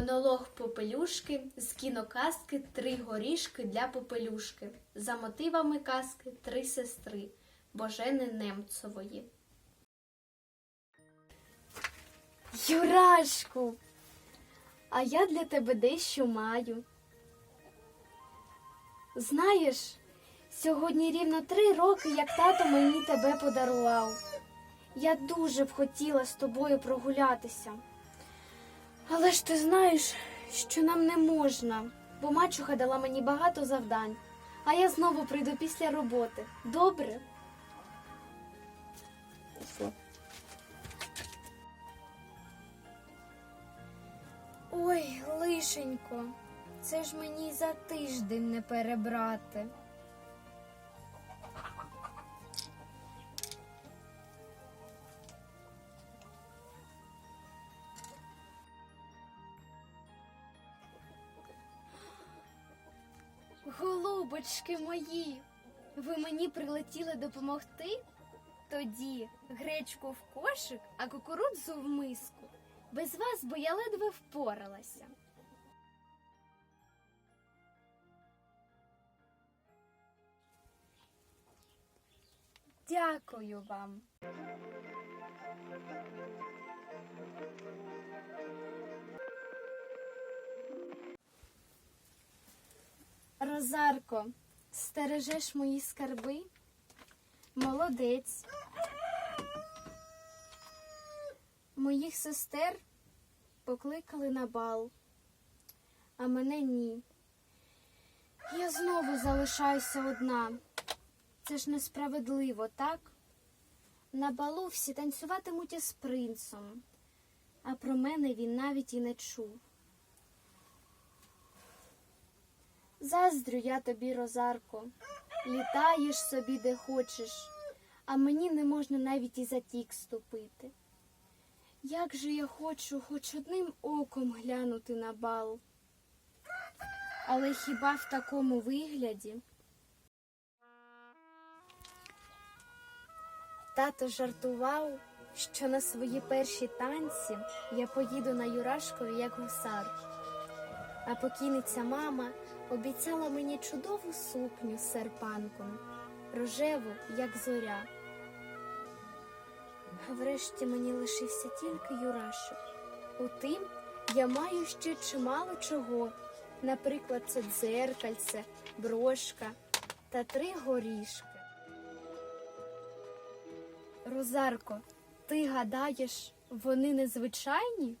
Монолог Попелюшки з кіноказки Три горішки для Попелюшки за мотивами казки Три сестри Божени Немцової. Юрашку, а я для тебе дещо маю. Знаєш, сьогодні рівно три роки, як тато мені тебе подарував. Я дуже б хотіла з тобою прогулятися. Але ж ти знаєш, що нам не можна, бо мачуха дала мені багато завдань, а я знову прийду після роботи. Добре? Ой, лишенько, це ж мені за тиждень не перебрати. Голубочки мої, ви мені прилетіли допомогти? Тоді гречку в кошик, а кукурудзу в миску. Без вас би я ледве впоралася. Дякую вам. Розарко, стережеш мої скарби? Молодець. Моїх сестер покликали на бал, а мене ні. Я знову залишаюся одна. Це ж несправедливо, так? На балу всі танцюватимуть із принцем, а про мене він навіть і не чув. Заздрю я тобі, Розарко, літаєш собі де хочеш, а мені не можна навіть і за тік ступити. Як же я хочу хоч одним оком глянути на бал. Але хіба в такому вигляді? Тато жартував, що на свої перші танці я поїду на Юрашкові як гусар. А покійниця мама обіцяла мені чудову сукню з серпанком, рожеву, як зоря. А врешті мені лишився тільки Юрашик. Утим я маю ще чимало чого. Наприклад, це дзеркальце, брошка та три горішки. Розарко, ти гадаєш, вони незвичайні?